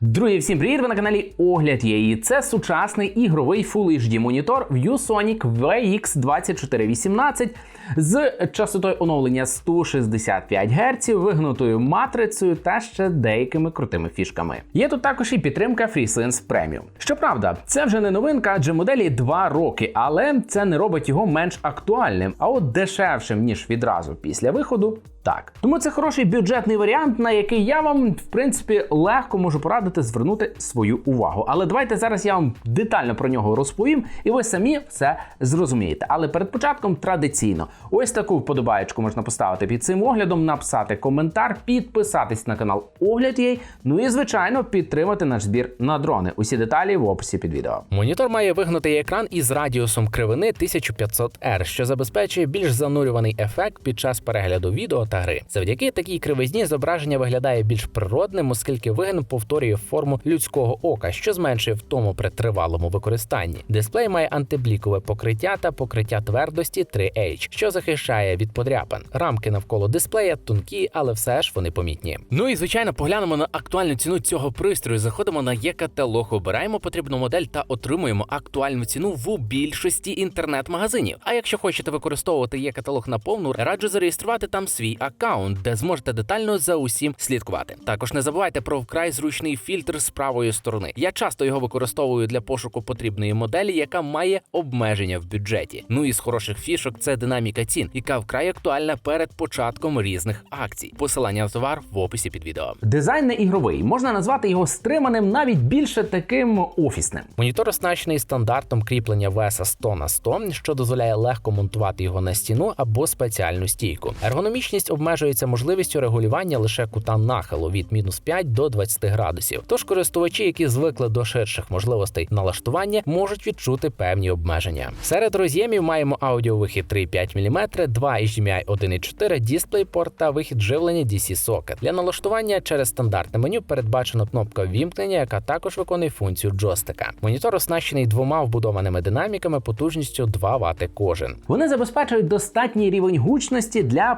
Друзі, всім привіт! Ви на каналі Огляд є. І це сучасний ігровий Full HD монітор ViewSonic VX2418 з частотою оновлення 165 Гц, вигнутою матрицею та ще деякими крутими фішками. Є тут також і підтримка FreeSense Premium. Щоправда, це вже не новинка, адже моделі 2 роки, але це не робить його менш актуальним, а от дешевшим ніж відразу після виходу. Так, тому це хороший бюджетний варіант, на який я вам, в принципі, легко можу порадити звернути свою увагу. Але давайте зараз я вам детально про нього розповім, і ви самі все зрозумієте. Але перед початком традиційно, ось таку вподобаєчку можна поставити під цим оглядом, написати коментар, підписатись на канал Огляд Єй, ну і звичайно підтримати наш збір на дрони. Усі деталі в описі під відео. Монітор має вигнутий екран із радіусом кривини 1500R, що забезпечує більш занурюваний ефект під час перегляду відео та гри. Завдяки такій кривизні зображення виглядає більш природним, оскільки вигин повторює форму людського ока, що зменшує втому при тривалому використанні. Дисплей має антиблікове покриття та покриття твердості 3H, що захищає від подряпин. Рамки навколо дисплея тонкі, але все ж вони помітні. Ну і звичайно, поглянемо на актуальну ціну цього пристрою. Заходимо на є-каталог, обираємо потрібну модель та отримуємо актуальну ціну в більшості інтернет-магазинів. А якщо хочете використовувати є-каталог на повну, раджу зареєструвати там свій аккаунт, де зможете детально за усім слідкувати. Також не забувайте про вкрай зручний фільтр з правої сторони. Я часто його використовую для пошуку потрібної моделі, яка має обмеження в бюджеті. Ну і з хороших фішок це динаміка цін, яка вкрай актуальна перед початком різних акцій. Посилання на товар в описі під відео. Дизайн не ігровий, можна назвати його стриманим, навіть більше таким офісним. Монітор оснащений стандартом кріплення веса 100 на 100, що дозволяє легко монтувати його на стіну або спеціальну стійку. Ергономічність обмежується можливістю регулювання лише кута нахилу від мінус 5 до 20 градусів. Тож користувачі, які звикли до ширших можливостей налаштування, можуть відчути певні обмеження. Серед роз'ємів маємо аудіовихід 3,5 мм, 2 HDMI 1,4, DisplayPort та вихід живлення DC-Socket. Для налаштування через стандартне меню передбачено кнопка ввімкнення, яка також виконує функцію джойстика. Монітор оснащений двома вбудованими динаміками потужністю 2 Вт кожен. Вони забезпечують достатній рівень гучності для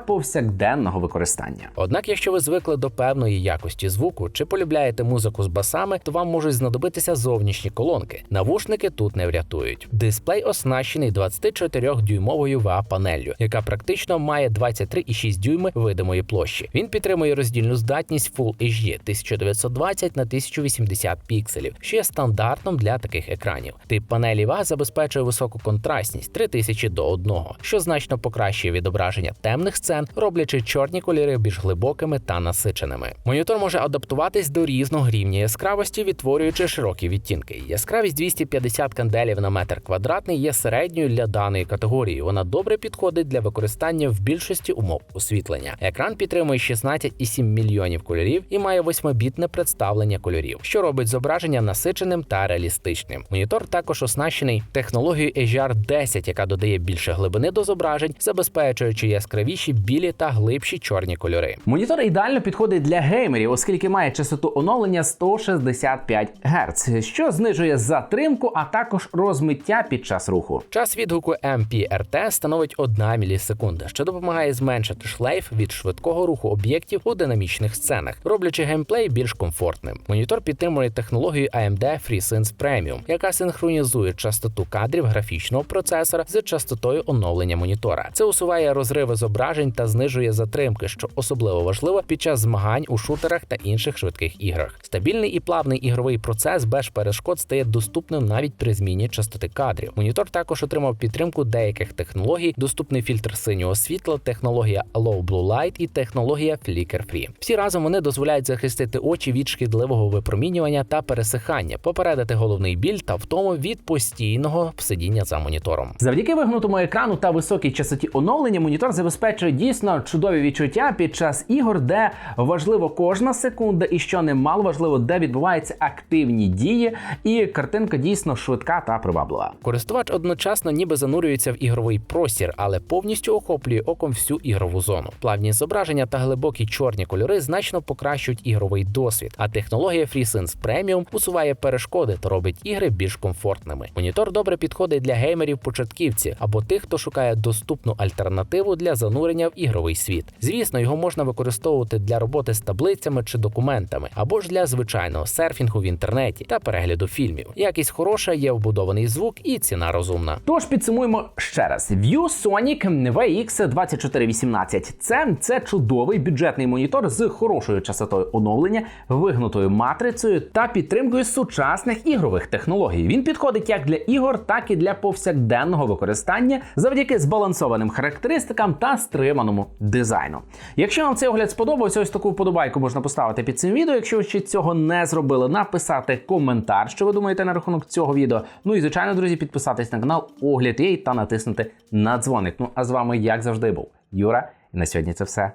повсякденного використання. Однак, якщо ви звикли до певної якості звуку чи полюбляєте музику з басами, то вам можуть знадобитися зовнішні колонки. Навушники тут не врятують. Дисплей оснащений 24-дюймовою ва-панеллю, яка практично має 23,6 дюйми видимої площі. Він підтримує роздільну здатність Full HD 1920 на 1080 пікселів, що є стандартом для таких екранів. Тип панелі ва забезпечує високу контрастність 3000 до 1, що значно покращує відображення темних сцен, роблячи чорні кольори більш глибокими та насиченими. Монітор може адаптуватись до різного рівня яскравості, відтворюючи широкі відтінки. Яскравість 250 канделів на метр квадратний є середньою для даної категорії. Вона добре підходить для використання в більшості умов освітлення. Екран підтримує 16,7 мільйонів кольорів і має 8-бітне представлення кольорів, що робить зображення насиченим та реалістичним. Монітор також оснащений технологією HDR 10, яка додає більше глибини до зображень, забезпечуючи яскравіші білі та глибші чорні кольори. Монітор ідеально підходить для геймерів, оскільки має частоту оновлення 165 Гц, що знижує затримку, а також розмиття під час руху. Час відгуку MPRT становить 1 мілісекунда, що допомагає зменшити шлейф від швидкого руху об'єктів у динамічних сценах, роблячи геймплей більш комфортним. Монітор підтримує технологію AMD FreeSense Premium, яка синхронізує частоту кадрів графічного процесора з частотою оновлення монітора. Це усуває розриви зображень та знижує затримки, що особливо важливо під час змагань у шутерах та інших швидких іграх. Стабільний і плавний ігровий процес без перешкод стає доступним навіть при зміні частоти кадрів. Монітор також отримав підтримку деяких технологій, доступний фільтр синього світла, технологія Low Blue Light і технологія Flicker Free. Всі разом вони дозволяють захистити очі від шкідливого випромінювання та пересихання, попередити головний біль та втому від постійного сидіння за монітором. Завдяки вигнутому екрану та високій частоті оновлення монітор забезпечує дійсно чудові відчуття під час ігор, де важливо кожна секунда, і що немало важливо, де відбуваються активні дії, і картинка дійсно швидка та приваблива. Користувач одночасно ніби занурюється в ігровий простір, але повністю охоплює оком всю ігрову зону. Плавні зображення та глибокі чорні кольори значно покращують ігровий досвід, а технологія FreeSense Premium усуває перешкоди та робить ігри більш комфортними. Монітор добре підходить для геймерів-початківців або тих, хто шукає доступну альтернативу для занурення в ігровий світ. Світ. Звісно, його можна використовувати для роботи з таблицями чи документами, або ж для звичайного серфінгу в інтернеті та перегляду фільмів. Якість хороша, є вбудований звук і ціна розумна. Тож підсумуємо ще раз: ViewSonic VX2418. Це, це чудовий бюджетний монітор з хорошою частотою оновлення, вигнутою матрицею та підтримкою сучасних ігрових технологій. Він підходить як для ігор, так і для повсякденного використання завдяки збалансованим характеристикам та стриманому дизайну. Якщо вам цей огляд сподобався, ось таку вподобайку можна поставити під цим відео. Якщо ви ще цього не зробили, написати коментар, що ви думаєте на рахунок цього відео. Ну і звичайно, друзі, підписатись на канал Огляд її та натиснути на дзвоник. Ну а з вами, як завжди, був Юра. І на сьогодні це все.